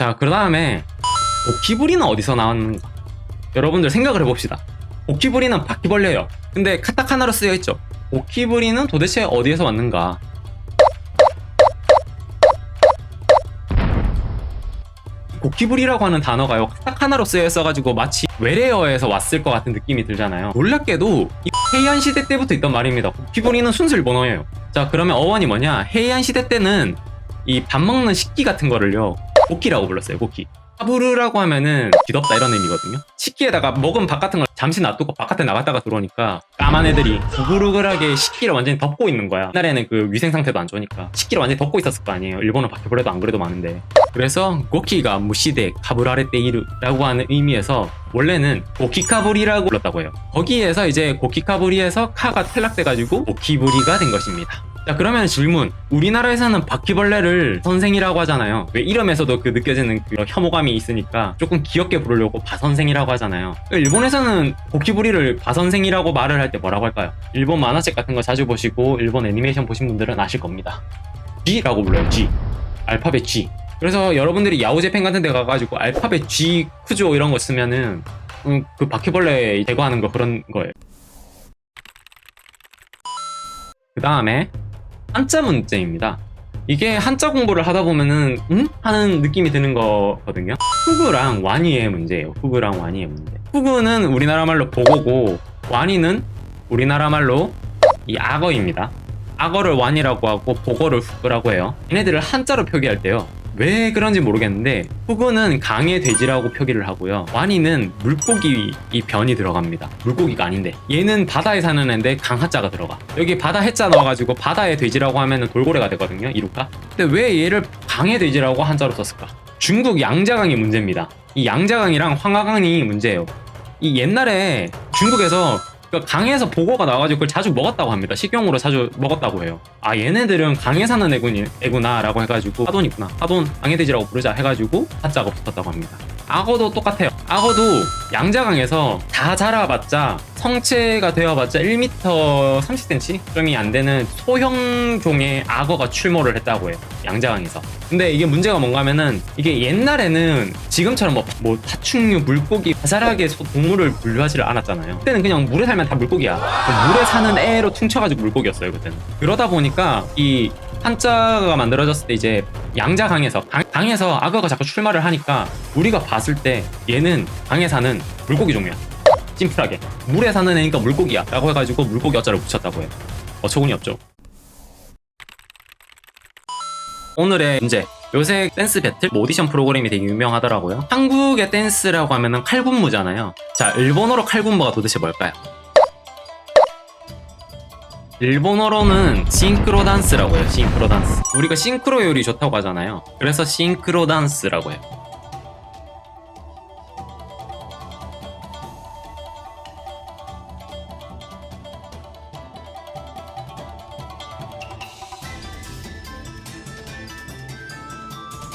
자, 그 다음에 고키부리는 어디서 나왔는가? 여러분들 생각을 해봅시다. 고키부리는 바퀴벌레예요. 근데 카타카나로 쓰여 있죠. 고키부리는 도대체 어디에서 왔는가? 고키부리라고 하는 단어가요 카타카나로 쓰여 있어가지고 마치 외래어에서 왔을 것 같은 느낌이 들잖아요 놀랍게도 이 헤이안 시대 때부터 있던 말입니다 고키부리는 순수 일본어예요 자 그러면 어원이 뭐냐 헤이안 시대 때는 이 밥 먹는 식기 같은 거를요 고키라고 불렀어요 고키. 카부르라고 하면은 뒤덮다 이런 의미거든요. 식기에다가 먹은 밥 같은 걸 잠시 놔두고 바깥에 나갔다가 들어오니까 까만 애들이 구부르글하게 식기를 완전히 덮고 있는 거야. 옛날에는 그 위생 상태도 안 좋으니까 식기를 완전히 덮고 있었을 거 아니에요. 일본어 바퀴벌레도 안 그래도 많은데. 그래서 고키가 무시데 카부라레테이르라고 하는 의미에서 원래는 고키카부리라고 불렀다고 해요. 거기에서 이제 고키카부리에서 카가 탈락돼가지고 고키부리가 된 것입니다. 자 그러면 질문. 우리나라에서는 바퀴벌레를 선생이라고 하잖아요. 왜 이름에서도 그 느껴지는 그 혐오감이 있으니까 조금 귀엽게 부르려고 바선생이라고 하잖아요. 일본에서는 고키부리를 바선생이라고 말을 할 때 뭐라고 할까요? 일본 만화책 같은 거 자주 보시고 일본 애니메이션 보신 분들은 아실 겁니다. G라고 불러요 G. 알파벳 G. 그래서 여러분들이 야후제팬 같은 데 가가지고 알파벳 G 크조 이런 거 쓰면은 음, 그 바퀴벌레 제거하는 거 그런 거예요. 그 다음에 한자 문제입니다. 이게 한자 공부를 하다 보면은 음? 하는 느낌이 드는 거거든요. 후구랑 와니의 문제예요. 후구랑 와니의 문제. 후구는 우리나라 말로 보고고 와니는 우리나라 말로 이 악어입니다. 악어를 완이라고 하고 보거를 후구라고 해요. 얘네들을 한자로 표기할 때요. 왜 그런지 모르겠는데 후구는 강의 돼지라고 표기를 하고요. 완이는 물고기 이 변이 들어갑니다. 물고기가 아닌데 얘는 바다에 사는 애인데 강하자가 들어가. 여기 바다 해자 넣어가지고 바다의 돼지라고 하면은 돌고래가 되거든요. 이루카. 근데 왜 얘를 강의 돼지라고 한자로 썼을까? 중국 양자강이 문제입니다. 이 양자강이랑 황하강이 문제예요. 이 옛날에 중국에서 그 강에서 보고가 나와가지고 그걸 자주 먹었다고 합니다. 식용으로 자주 먹었다고 해요. 아 얘네들은 강에 사는 애군이, 애구나라고 해가지고 하돈이구나. 하돈 강해돼지라고 부르자 해가지고 한자가 붙었다고 합니다. 악어도 똑같아요. 악어도 양자강에서 다 자라봤자 성체가 되어봤자 1m 30cm 점이 안 되는 소형종의 악어가 출몰을 했다고 해요. 양자강에서. 근데 이게 문제가 뭔가 하면은 이게 옛날에는 지금처럼 뭐, 뭐 파충류, 물고기, 자잘하게 소- 동물을 분류하지를 않았잖아요. 그때는 그냥 물에 살면 다 물고기야. 그 물에 사는 애로 퉁쳐가지고 물고기였어요, 그때는. 그러다 보니까 이 한자가 만들어졌을 때 이제 양자 강에서 강, 강에서 악어가 자꾸 출마를 하니까 우리가 봤을 때 얘는 강에 사는 물고기 종류야. 심플하게. 물에 사는 애니까 물고기야. 라고 해가지고 물고기 어자를 붙였다고 해요. 어처구니 없죠. 오늘의 문제. 요새 댄스 배틀 뭐 오디션 프로그램이 되게 유명하더라고요. 한국의 댄스라고 하면은 칼군무잖아요. 자 일본어로 칼군무가 도대체 뭘까요? 일본어로는 싱크로 댄스라고 해요 싱크로 댄스 우리가 싱크로 요리 좋다고 하잖아요. 그래서 싱크로 댄스라고 해요